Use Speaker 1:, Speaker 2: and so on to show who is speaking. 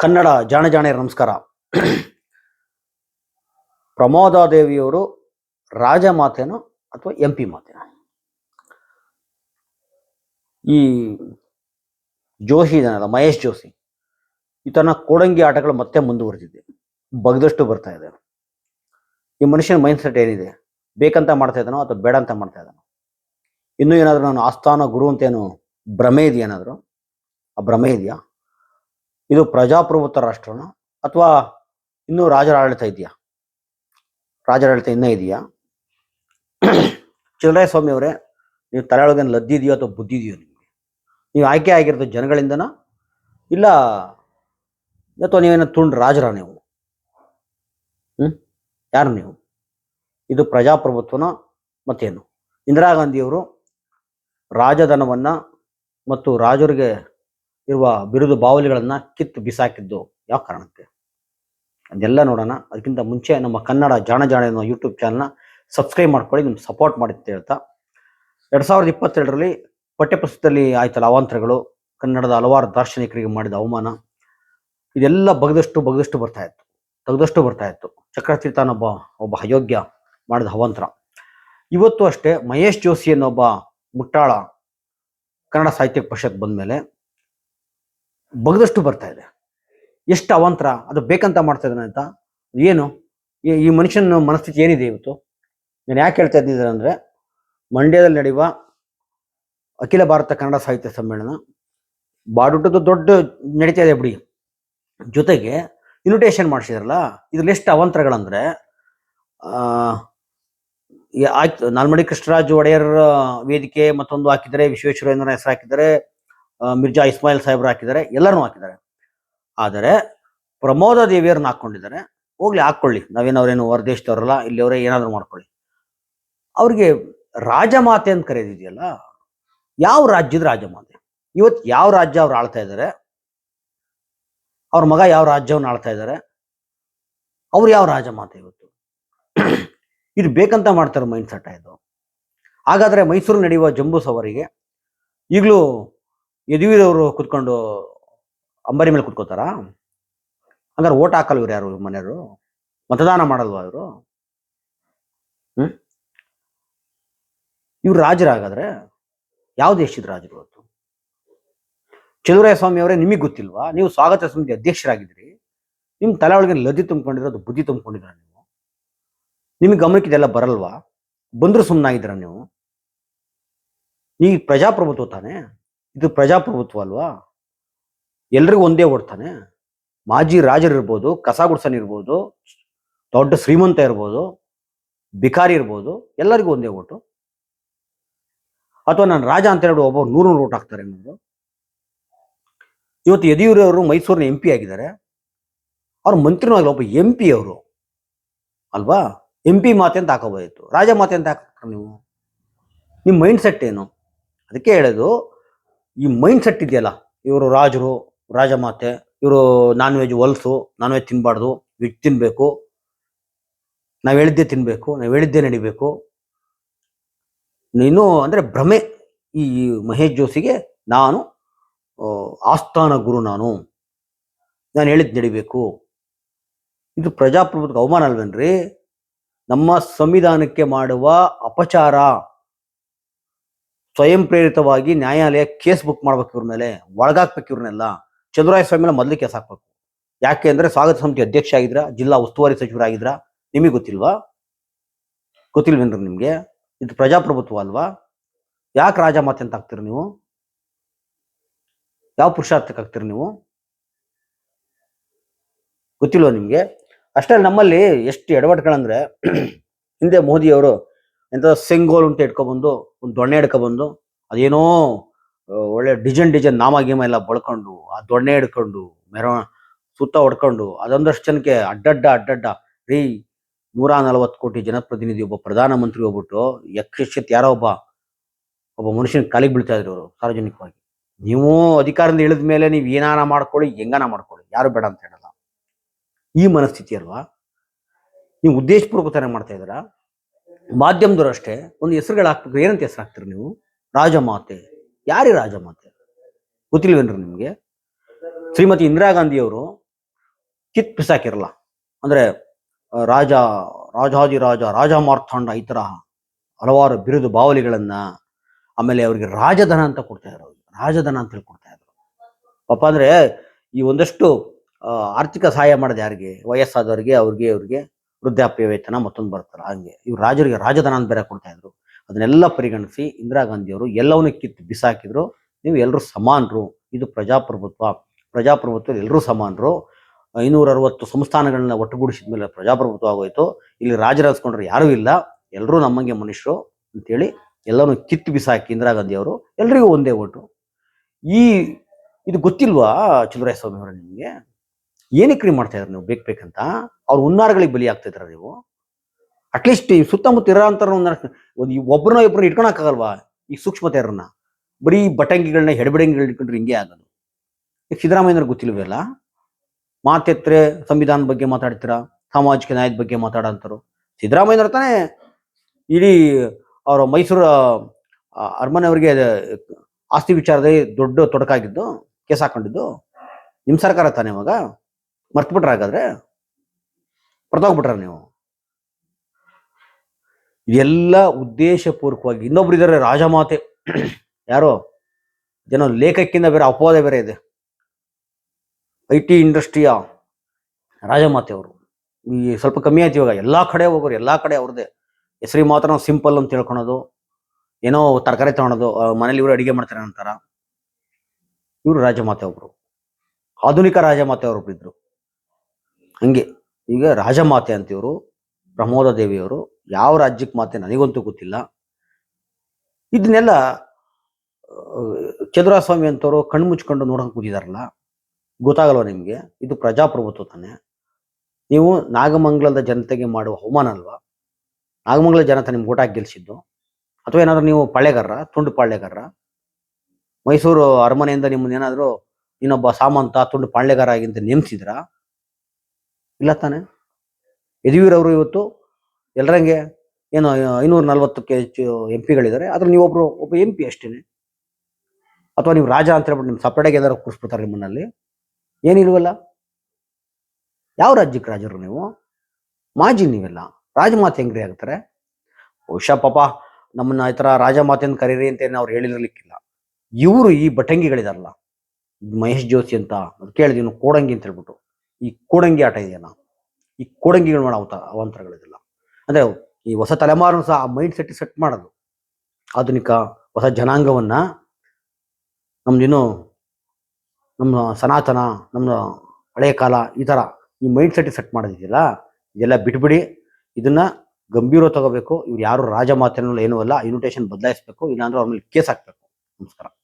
Speaker 1: ಕನ್ನಡ ಜಾಣ ಜಾಣೆ ನಮಸ್ಕಾರ. ಪ್ರಮೋದಾದೇವಿಯವರು ರಾಜ ಮಾತೇನೋ ಅಥವಾ ಎಂ ಪಿ ಮಾತೆನೋ? ಈ ಜೋಶಿ ಇದನ್ನಲ್ಲ ಮಹೇಶ್ ಜೋಶಿ. ಈತನ ಕೋಡಂಗಿ ಆಟಗಳು ಮತ್ತೆ ಮುಂದುವರೆದಿದೆ. ಬಗ್ದಷ್ಟು ಬರ್ತಾ ಇದೆ. ಈ ಮನುಷ್ಯನ ಮೈಂಡ್ ಸೆಟ್ ಏನಿದೆ? ಬೇಕಂತ ಮಾಡ್ತಾ ಇದ್ದಾನೋ ಅಥವಾ ಬೇಡ ಅಂತ ಮಾಡ್ತಾ ಇದ್ದಾನೋ? ಇನ್ನೂ ಏನಾದರೂ ನಾನು ಆಸ್ಥಾನ ಗುರು ಅಂತ ಏನು ಭ್ರಮೆ ಇದೆಯೇನಾದರೂ ಆ ಭ್ರಮೆ ಇದೆಯಾ? ಇದು ಪ್ರಜಾಪ್ರಭುತ್ವ ರಾಷ್ಟ್ರನ? ಅಥವಾ ಇನ್ನೂ ರಾಜರ ಆಡಳಿತ ಇದೆಯಾ? ರಾಜರಾಡಳಿತ ಇನ್ನೂ ಇದೆಯಾ? ಸ್ವಾಮಿ ಅವರೇ, ನೀವು ತಲೆಯೊಳಗೆ ಲದ್ದಿದೆಯೋ ಅಥವಾ ಬುದ್ಧಿ ಇದೆಯೋ ನಿಮಗೆ? ನೀವು ಆಯ್ಕೆ ಆಗಿರೋದು ಜನಗಳಿಂದನಾ? ಇಲ್ಲ, ಅಥವಾ ನೀವೇನ ತುಂಡು ರಾಜರ ನೀವು? ಹ್ಮ್? ಯಾರು ನೀವು? ಇದು ಪ್ರಜಾಪ್ರಭುತ್ವನ? ಮತ್ತೇನು? ಇಂದಿರಾ ಗಾಂಧಿಯವರು ರಾಜಧನವನ್ನ ಮತ್ತು ರಾಜರಿಗೆ ಇರುವ ಬಿರುದು ಬಾವಲಿಗಳನ್ನ ಕಿತ್ತು ಬಿಸಾಕಿದ್ದು ಯಾವ ಕಾರಣಕ್ಕೆ? ಅದೆಲ್ಲ ನೋಡೋಣ. ಅದಕ್ಕಿಂತ ಮುಂಚೆ ನಮ್ಮ ಕನ್ನಡ ಜಾಣ ಜಾಣ ಅನ್ನೋ ಯೂಟ್ಯೂಬ್ ಚಾನಲ್ನ ಸಬ್ಸ್ಕ್ರೈಬ್ ಮಾಡ್ಕೊಳ್ಳಿ ನಿಮ್ಗೆ ಸಪೋರ್ಟ್ ಮಾಡಿ ಹೇಳ್ತಾ. ಎರಡು ಸಾವಿರದ ಇಪ್ಪತ್ತೆರಡರಲ್ಲಿ ಪಠ್ಯಪುಸ್ತಕದಲ್ಲಿ ಆಯ್ತಲ್ಲ ಅವಾಂತರಗಳು, ಕನ್ನಡದ ಹಲವಾರು ದಾರ್ಶನಿಕರಿಗೆ ಮಾಡಿದ ಅವಮಾನ. ಇದೆಲ್ಲ ಬಗದಷ್ಟು ಬಗದಷ್ಟು ಬರ್ತಾ ಇತ್ತು. ತೆಗ್ದಷ್ಟು ಬರ್ತಾ ಇತ್ತು. ಚಕ್ರತೀರ್ಥ ಅನ್ನೊಬ್ಬ ಒಬ್ಬ ಅಯೋಗ್ಯ ಮಾಡಿದ ಅವಾಂತರ. ಇವತ್ತು ಅಷ್ಟೇ ಮಹೇಶ್ ಜೋಶಿ ಅನ್ನೊಬ್ಬ ಮುಟ್ಟಾಳ ಕನ್ನಡ ಸಾಹಿತ್ಯ ಪರಿಷತ್ ಬಂದ್ಮೇಲೆ ಬಗ್ದಷ್ಟು ಬರ್ತಾ ಇದೆ. ಎಷ್ಟು ಅವಾಂತರ ಅದು ಬೇಕಂತ ಮಾಡ್ತಾ ಇದ್ದಾನೆ ಅಂತ ಏನು? ಈ- ಮನುಷ್ಯನ ಮನಸ್ಥಿತಿ ಏನಿದೆ ಇವತ್ತು? ನಾನು ಯಾಕೆ ಹೇಳ್ತಾ ಇದ್ದಿದ್ದಾರೆ ಅಂದರೆ ಮಂಡ್ಯದಲ್ಲಿ ನಡೆಯುವ ಅಖಿಲ ಭಾರತ ಕನ್ನಡ ಸಾಹಿತ್ಯ ಸಮ್ಮೇಳನ ಬಾಡುಟದ ದೊಡ್ಡ ನಡೀತಾ ಇದೆ ಬಿಡಿ. ಜೊತೆಗೆ ಇನ್ವಿಟೇಷನ್ ಮಾಡಿಸಿದ್ರಲ್ಲ ಇದ್ರಲ್ಲಿ ಎಷ್ಟು ಅವಾಂತರಗಳಂದರೆ ಆಯ್ತು ನಾಲ್ಮಡಿ ಕೃಷ್ಣರಾಜು ಒಡೆಯರ್ ವೇದಿಕೆ ಮತ್ತೊಂದು ಹಾಕಿದರೆ ವಿಶ್ವೇಶ್ವರಯ್ಯನವರ ಹೆಸರು ಹಾಕಿದ್ದಾರೆ ಆ, ಮಿರ್ಜಾ ಇಸ್ಮಾಯಿಲ್ ಸಾಹೇಬ್ರು ಹಾಕಿದ್ದಾರೆ ಎಲ್ಲರೂ ಹಾಕಿದ್ದಾರೆ. ಆದರೆ ಪ್ರಮೋದ ದೇವಿಯರನ್ನ ಹಾಕ್ಕೊಂಡಿದ್ದಾರೆ. ಹೋಗ್ಲಿ, ಹಾಕ್ಕೊಳ್ಳಿ. ನಾವೇನವ್ರೇನು ಇಲ್ಲಿ ಅವರೇ ಏನಾದ್ರು ಮಾಡ್ಕೊಳ್ಳಿ. ಅವ್ರಿಗೆ ರಾಜಮಾತೆ ಅಂತ ಕರೆಯೋದಿದೆಯಲ್ಲ ಯಾವ ರಾಜ್ಯದ ರಾಜಮಾತೆ? ಇವತ್ತು ಯಾವ ರಾಜ್ಯ ಅವ್ರು ಆಳ್ತಾ ಇದ್ದಾರೆ? ಅವ್ರ ಮಗ ಯಾವ ರಾಜ್ಯವನ್ನು ಆಳ್ತಾ ಇದ್ದಾರೆ? ಅವ್ರು ಯಾವ ರಾಜಮಾತೆ ಇವತ್ತು? ಇದು ಬೇಕಂತ ಮಾಡ್ತಾರೆ ಮೈಂಡ್ ಸೆಟ್ ಇದು. ಹಾಗಾದ್ರೆ ಮೈಸೂರು ನಡೆಯುವ ಜಂಬೂ ಸವಾರಿಗೆ ಈಗಲೂ ಯದುವೀರವರು ಕುತ್ಕೊಂಡು ಅಂಬರಿ ಮೇಲೆ ಕುತ್ಕೋತಾರ ಹಂಗಾರೆ ಓಟ್ ಹಾಕಲ್ವ ಇವ್ರು ಯಾರು ಮನೆಯವರು? ಮತದಾನ ಮಾಡಲ್ವಾ ಇವರು? ಹ್ಮ್? ಇವ್ರು ರಾಜರಾಗಾದ್ರೆ ಯಾವ ದೇಶದ ರಾಜರು ಇವತ್ತು ಚಲುವರಾಯ ಸ್ವಾಮಿ ಅವರೇ ನಿಮಗೆ ಗೊತ್ತಿಲ್ವಾ? ನೀವು ಸ್ವಾಗತ ಸಮಿತಿ ಅಧ್ಯಕ್ಷರಾಗಿದ್ರಿ ನಿಮ್ ತಲೆ ಒಳಗೆ ಲದ್ದಿ ತುಂಬಿಕೊಂಡಿರೋದು, ಬುದ್ಧಿ ತುಂಬಿಕೊಂಡಿದ್ರ ನೀವು? ನಿಮಗೆ ಗಮನಕ್ಕೆ ಇದೆಲ್ಲ ಬರಲ್ವಾ? ಬಂದ್ರು ಸುಮ್ಮನಾಗಿದ್ದೀರ ನೀವು? ಈ ಪ್ರಜಾಪ್ರಭುತ್ವ ತಾನೆ? ಇದು ಪ್ರಜಾಪ್ರಭುತ್ವ ಅಲ್ವಾ? ಎಲ್ರಿಗೂ ಒಂದೇ ಓಡ್ತಾನೆ ಮಾಜಿ ರಾಜರಿರ್ಬೋದು ಕಸ ಗುಡ್ಸನ್ ಇರ್ಬೋದು, ದೊಡ್ಡ ಶ್ರೀಮಂತ ಇರ್ಬೋದು ಬಿಕಾರಿ ಇರ್ಬೋದು, ಎಲ್ಲರಿಗೂ ಒಂದೇ ಓಟು. ಅಥವಾ ನಾನು ರಾಜ ಅಂತ ಹೇಳಿ ಒಬ್ಬ ನೂರು ನೂರು ಓಟ್ ಹಾಕ್ತಾರೆ ಅನ್ನೋದು. ಇವತ್ತು ಯದಿಯೂರವರು ಮೈಸೂರಿನ ಎಂ ಪಿ ಆಗಿದ್ದಾರೆ. ಅವ್ರ ಮಂತ್ರಿನೂ ಆಗಲ್ಲ, ಒಬ್ಬ ಎಂ ಪಿ ಅವರು. ಅಲ್ವಾ? ಎಂ ಪಿ ಮಾತೆ ಅಂತ ಹಾಕೋಬೋದಿತ್ತು ರಾಜ ಮಾತೆ ಅಂತ ಹಾಕ್ತಾರೆ ನೀವು? ನಿಮ್ಮ ಮೈಂಡ್ ಸೆಟ್ ಏನು? ಅದಕ್ಕೆ ಹೇಳೋದು ಈ ಮೈಂಡ್ ಸೆಟ್ ಇದೆಯಲ್ಲ, ಇವರು ರಾಜರು, ರಾಜಮಾತೆ, ಇವರು ನಾನ್ ವೆಜ್ ಹೊಲ್ಸು ನಾನ್ ವೆಜ್ ತಿನ್ನಬಾರ್ದು ವೆಜ್ ತಿನ್ಬೇಕು, ನಾವು ಹೇಳಿದ್ದೆ ತಿನ್ಬೇಕು, ನಾವು ಹೇಳಿದ್ದೆ ನಡಿಬೇಕು. ನೀನು ಅಂದ್ರೆ ಭ್ರಮೆ ಈ ಮಹೇಶ್ ಜೋಶಿಗೆ ನಾನು ಆಸ್ಥಾನ ಗುರು ನಾನು. ನಾನು ಹೇಳಿದ್ ನಡಿಬೇಕು. ಇದು ಪ್ರಜಾಪ್ರಭುತ್ವ ಅವಮಾನ ಅಲ್ವೇನ್ರಿ? ನಮ್ಮ ಸಂವಿಧಾನಕ್ಕೆ ಮಾಡುವ ಅಪಚಾರ. ಸ್ವಯಂ ಪ್ರೇರಿತವಾಗಿ ನ್ಯಾಯಾಲಯ ಕೇಸ್ ಬುಕ್ ಮಾಡ್ಬೇಕು ಇವ್ರ ಮೇಲೆ, ಒಳಗಾಕ್ಬೇಕು ಇವ್ರನ್ನೆಲ್ಲ. ಚಂದ್ರಾಯ ಸ್ವಾಮಿ ಮೇಲೆ ಮೊದಲು ಕೇಸ್ ಹಾಕ್ಬೇಕು. ಯಾಕೆ ಅಂದ್ರೆ ಸ್ವಾಗತ ಸಮಿತಿ ಅಧ್ಯಕ್ಷ ಆಗಿದ್ರ, ಜಿಲ್ಲಾ ಉಸ್ತುವಾರಿ ಸಚಿವರಾಗಿದ್ರ, ನಿಮಗೆ ಗೊತ್ತಿಲ್ವಾ? ಗೊತ್ತಿಲ್ವೇನ್ರಿ ನಿಮ್ಗೆ? ಇದು ಪ್ರಜಾಪ್ರಭುತ್ವ ಅಲ್ವಾ? ಯಾಕೆ ರಾಜ ಮಾತೆ ಅಂತ ಆಗ್ತೀರಿ ನೀವು? ಯಾವ ಪುರುಷಾರ್ಥಕ್ಕೆ ಆಗ್ತೀರಿ ನೀವು? ಗೊತ್ತಿಲ್ವಾ ನಿಮಗೆ? ಅಷ್ಟೇ ನಮ್ಮಲ್ಲಿ ಎಷ್ಟು ಎಡವಟ್ಗಳಂದ್ರೆ, ಹಿಂದೆ ಮೋದಿ ಎಂತ ಸೆಂಗೋಲ್ ಅಂತ ಇಟ್ಕೊಬಂದು, ಒಂದು ದೊಣ್ಣೆ ಹಿಡ್ಕೊಬಂದು, ಅದೇನೋ ಒಳ್ಳೆ ಡಿಜನ್ ಡಿಜನ್ ನಾಮ ಗೀಮ ಎಲ್ಲ ಬಳ್ಕೊಂಡು, ಆ ದೊಣ್ಣೆ ಹಿಡ್ಕೊಂಡು ಮೆರವ ಸುತ್ತ ಹೊಡ್ಕೊಂಡು, ಅದೊಂದಷ್ಟು ಜನಕ್ಕೆ ಅಡ್ಡಡ್ಡ ಅಡ್ಡಡ್ಡ, ರೀ ನೂರ ನಲವತ್ತು ಕೋಟಿ ಜನಪ್ರತಿನಿಧಿ ಒಬ್ಬ ಪ್ರಧಾನಮಂತ್ರಿ ಹೋಗ್ಬಿಟ್ಟು ಯಕ್ಷಿತ್ ಯಾರೋ ಒಬ್ಬ ಒಬ್ಬ ಮನುಷ್ಯನ ಕಾಲಿಗೆ ಬೀಳ್ತಾ ಇದ್ರು ಅವರು, ಸಾರ್ವಜನಿಕವಾಗಿ. ನೀವು ಅಧಿಕಾರದಿಂದ ಇಳಿದ ಮೇಲೆ ನೀವು ಏನಾನ ಮಾಡ್ಕೊಳ್ಳಿ, ಹೆಂಗಾನ ಮಾಡ್ಕೊಳ್ಳಿ, ಯಾರು ಬೇಡ ಅಂತ ಹೇಳಲ್ಲ. ಈ ಮನಸ್ಥಿತಿ ಅಲ್ವಾ? ನೀವು ಉದ್ದೇಶಪೂರ್ವಕತಾನೆ ಮಾಡ್ತಾ ಇದ್ದೀರಾ? ಮಾಧ್ಯಮದವರು ಅಷ್ಟೇ ಒಂದು ಹೆಸರುಗಳು ಹಾಕ್ಬೇಕು. ಏನಂತ ಹೆಸರು ಹಾಕ್ತೀರಿ ನೀವು? ರಾಜಮಾತೆ. ಯಾರಿ ರಾಜಮಾತೆ? ಗೊತ್ತಿಲ್ವೇನ್ರಿ ನಿಮಗೆ? ಶ್ರೀಮತಿ ಇಂದಿರಾ ಗಾಂಧಿ ಅವರು ಕಿತ್ ಬಿಸಾಕಿರಲ್ಲ ಅಂದ್ರೆ ರಾಜ ರಾಜಾಜಿರಾಜ ರಾಜ ಮಾರ್ತಾಂಡ ಈ ತರ ಹಲವಾರು ಬಿರುದು ಬಾವಲಿಗಳನ್ನ ಆಮೇಲೆ ಅವರಿಗೆ ರಾಜಧನ ಅಂತ ಕೊಡ್ತಾ ಇದ್ರು. ರಾಜಧನ ಅಂತ ಹೇಳಿ ಕೊಡ್ತಾ ಇದ್ರು. ಪಾಪ ಅಂದ್ರೆ ಈ ಒಂದಷ್ಟು ಆರ್ಥಿಕ ಸಹಾಯ ಮಾಡಿದೆ ಯಾರಿಗೆ? ವಯಸ್ಸಾದವರಿಗೆ, ಅವ್ರಿಗೆ ಅವ್ರಿಗೆ ವೃದ್ಧಾಪ್ಯ ವೇತನ ಮತ್ತೊಂದು ಬರ್ತಾರೆ. ಹಂಗೆ ಇವ್ರು ರಾಜರಿಗೆ ರಾಜಧನ ಅಂತ ಬೇರೆ ಕೊಡ್ತಾ ಇದ್ರು. ಅದನ್ನೆಲ್ಲ ಪರಿಗಣಿಸಿ ಇಂದಿರಾ ಗಾಂಧಿಯವರು ಎಲ್ಲವನ್ನೂ ಕಿತ್ತು ಬಿಸಾಕಿದ್ರು. ನೀವು ಎಲ್ಲರೂ ಸಮಾನರು. ಇದು ಪ್ರಜಾಪ್ರಭುತ್ವ. ಪ್ರಜಾಪ್ರಭುತ್ವ ಎಲ್ಲರೂ ಸಮಾನರು. ಐನೂರ ಅರವತ್ತು ಸಂಸ್ಥಾನಗಳನ್ನ ಒಟ್ಟುಗೂಡಿಸಿದ ಮೇಲೆ ಪ್ರಜಾಪ್ರಭುತ್ವ ಆಗೋಯ್ತು. ಇಲ್ಲಿ ರಾಜರಾಜ್ಕೊಂಡ್ರೆ ಯಾರೂ ಇಲ್ಲ. ಎಲ್ಲರೂ ನಮ್ಮಂಗೆ ಮನುಷ್ಯರು ಅಂತೇಳಿ ಎಲ್ಲವನ್ನು ಕಿತ್ತು ಬಿಸಾಕಿ ಇಂದಿರಾ ಗಾಂಧಿಯವರು ಎಲ್ರಿಗೂ ಒಂದೇ ಓಟು. ಈ, ಇದು ಗೊತ್ತಿಲ್ವಾ ಚಂದ್ರಾಯ ಸ್ವಾಮಿ ಅವರ ನಿಮಗೆ? ಏನಕ್ಕೆ ರೀ ಮಾಡ್ತಾ ಇದ್ರಿ ನೀವು ಬೇಕು ಬೇಕಂತ, ಅವ್ರ ಹುನ್ನಾರಗಳಿಗೆ ಬಲಿ ಆಗ್ತಾ ಇದ್ರ ನೀವು. ಅಟ್ಲೀಸ್ಟ್ ಈ ಸುತ್ತಮುತ್ತ ಇರೋ ಒಂದು ಒಬ್ಬರನ್ನ ಇಬ್ಬರನ್ನ ಇಟ್ಕೊಳಕ್ಕಾಗಲ್ವಾ? ಈ ಸೂಕ್ಷ್ಮತೆಯರನ್ನ ಬರೀ ಬಟಂಗಿಗಳನ್ನ ಹೆಡಬಡಂಗಿಗಳನ್ನ ಇಟ್ಕೊಂಡ್ರೆ ಹಿಂಗೆ ಆಗೋದು. ಈಗ ಸಿದ್ದರಾಮಯ್ಯನವ್ರಿಗೆ ಗೊತ್ತಿಲ್ವಲ್ಲ ಮಾತೆತ್ತರೆ ಸಂವಿಧಾನದ ಬಗ್ಗೆ ಮಾತಾಡ್ತೀರಾ? ಸಾಮಾಜಿಕ ನ್ಯಾಯದ ಬಗ್ಗೆ ಮಾತಾಡೋಂಥರು ಸಿದ್ದರಾಮಯ್ಯನವ್ರ ತಾನೇ ಇಡೀ ಅವರ ಮೈಸೂರು ಅರಮನೆ ಅವರಿಗೆ ಆಸ್ತಿ ವಿಚಾರದಲ್ಲಿ ದೊಡ್ಡ ತೊಡಕಾಗಿದ್ದು, ಕೇಸ್ ಹಾಕೊಂಡಿದ್ದು. ನಿಮ್ಮ ಸರ್ಕಾರ ತಾನೇ ಇವಾಗ? ಮರ್ತ್ಬಿಟ್ರ ಹಾಗಾದ್ರೆ? ಮರ್ತೋಗ್ಬಿಟ್ರ ನೀವು? ಇದೆಲ್ಲ ಉದ್ದೇಶಪೂರ್ವಕವಾಗಿ ಇನ್ನೊಬ್ರು ಇದ್ದಾರೆ, ರಾಜಮಾತೆ. ಯಾರೋ? ಏನೋ ಲೇಖಕ್ಕಿಂತ ಬೇರೆ ಅಪವಾದ ಬೇರೆ ಇದೆ. ಐ ಟಿ ಇಂಡಸ್ಟ್ರಿಯ ರಾಜಮಾತೆ ಅವರು. ಈ ಸ್ವಲ್ಪ ಕಮ್ಮಿ ಆಯ್ತು ಇವಾಗ. ಎಲ್ಲಾ ಕಡೆ ಹೋಗೋರು, ಎಲ್ಲಾ ಕಡೆ ಅವ್ರದ್ದೇ. ಹೆಸರಿ ಮಾತ್ರ ನಾವು ಸಿಂಪಲ್ ಅಂತ ತಿಳ್ಕೊಳೋದು. ಏನೋ ತರಕಾರಿ ತಗೊಳೋದು ಮನೇಲಿ ಇವರು ಅಡಿಗೆ ಮಾಡ್ತಾರೆ ಅಂತಾರ. ಇವರು ರಾಜಮಾತೆ ಒಬ್ರು. ಆಧುನಿಕ ರಾಜಮಾತೆ ಅವರು ಇದ್ರು. ಹಂಗೆ ಈಗ ರಾಜಮಾತೆ ಅಂತಿವರು, ಪ್ರಮೋದ ದೇವಿಯವರು, ಯಾವ ರಾಜ್ಯಕ್ಕೆ ಮಾತೆ ನನಗಂತೂ ಗೊತ್ತಿಲ್ಲ. ಇದನ್ನೆಲ್ಲ, ಚಂದ್ರಸ್ವಾಮಿ ಅಂತವರು ಕಣ್ಣು ಮುಚ್ಕೊಂಡು ನೋಡೋಕೆ ಕೂತಿದಾರಲ್ಲ, ಗೊತ್ತಾಗಲ್ವ ನಿಮಗೆ? ಇದು ಪ್ರಜಾಪ್ರಭುತ್ವ ತಾನೆ. ನೀವು ನಾಗಮಂಗಲದ ಜನತೆಗೆ ಮಾಡುವ ಅವಮಾನ ಅಲ್ವಾ? ನಾಗಮಂಗಲ ಜನತೆ ನಿಮ್ಗೆ ಓಟಾಗಿ ಗೆಲ್ಸಿದ್ದು? ಅಥವಾ ಏನಾದ್ರು ನೀವು ಪಾಳ್ಯಗಾರರ, ತುಂಡು ಪಾಳ್ಯಗಾರರ? ಮೈಸೂರು ಅರಮನೆಯಿಂದ ನಿಮ್ಮನ್ನೇನಾದರೂ ಇನ್ನೊಬ್ಬ ಸಾಮಂತ, ತುಂಡು ಪಾಳ್ಯಗಾರ ಆಗಿ ಅಂತ ನೇಮಿಸಿದ್ರಾ? ಇಲ್ಲ ತಾನೆ. ಯದುವೀರವರು ಇವತ್ತು ಎಲ್ಲರಂಗೆ ಏನೋ ಐನೂರ ನಲ್ವತ್ತಕ್ಕೆ ಹೆಚ್ಚು ಎಂ ಪಿಗಳಿದ್ದಾರೆ. ಆದ್ರೆ ನೀವೊಬ್ರು, ಒಬ್ಬ ಎಂ ಪಿ ಅಷ್ಟೇ ಅಥವಾ ನೀವು ರಾಜ ಅಂತ ಹೇಳ್ಬಿಟ್ಟು ನಿಮ್ಮ ಸಪ್ರೇಟಾಗಿ ಏನಾದ್ರು ಕೂರಿಸ್ಬಿಡ್ತಾರೆ ನಿಮ್ಮನ್ನಲ್ಲಿ. ಏನಿಲ್ವಲ್ಲ? ಯಾವ ರಾಜ್ಯಕ್ಕೆ ರಾಜರು ನೀವು? ಮಾಜಿ ನೀವೆಲ್ಲ. ರಾಜಮಾತೆ ಹೆಂಗ್ರಿ ಆಗ್ತಾರೆ? ಬಹುಶಃ ಪಾಪ ನಮ್ಮನ್ನ ಈ ಥರ ಅಂತ ಕರೀರಿ ಅಂತ ಏನು ಅವ್ರು ಹೇಳಿರಲಿಕ್ಕಿಲ್ಲ. ಇವರು ಈ ಬಟಂಗಿಗಳಿದಾರಲ್ಲ. ಮಹೇಶ್ ಜೋಶಿ ಅಂತ ಕೇಳಿದ್ವಿ ಕೋಡಂಗಿ ಅಂತ ಹೇಳ್ಬಿಟ್ಟು. ಈ ಕೋಡಂಗಿ ಆಟ ಇದೆಯಲ್ಲ ಈ ಕೋಡಂಗಿಗಳು ಮಾಡೋ ಅವತ, ಅವಾಂತರಗಳಿದೆಲ್ಲ. ಅಂದ್ರೆ ಈ ಹೊಸ ತಲೆಮಾರು ಸಹ ಆ ಮೈಂಡ್ ಸೆಟ್ ಸೆಟ್ ಮಾಡೋದು. ಆಧುನಿಕ ಹೊಸ ಜನಾಂಗವನ್ನ ನಮ್ದಿನ್ನು ನಮ್ಮ ಸನಾತನ, ನಮ್ಮ ಹಳೆಯ ಕಾಲ ಈ ಥರ ಈ ಮೈಂಡ್ ಸೆಟ್ ಸೆಟ್ ಮಾಡೋದಿದೆಯಲ್ಲ, ಇದೆಲ್ಲ ಬಿಟ್ಬಿಡಿ. ಇದನ್ನ ಗಂಭೀರ ತಗೋಬೇಕು. ಇವ್ರು ಯಾರು ರಾಜ ಮಾತಿನ ಏನೂ ಅಲ್ಲ ಇನ್ವಿಟೇಷನ್ ಬದಲಾಯಿಸ್ಬೇಕು. ಇಲ್ಲಾಂದ್ರೆ ಅವ್ರ ಮೇಲೆ ಕೇಸ್ ಹಾಕ್ಬೇಕು. ನಮಸ್ಕಾರ.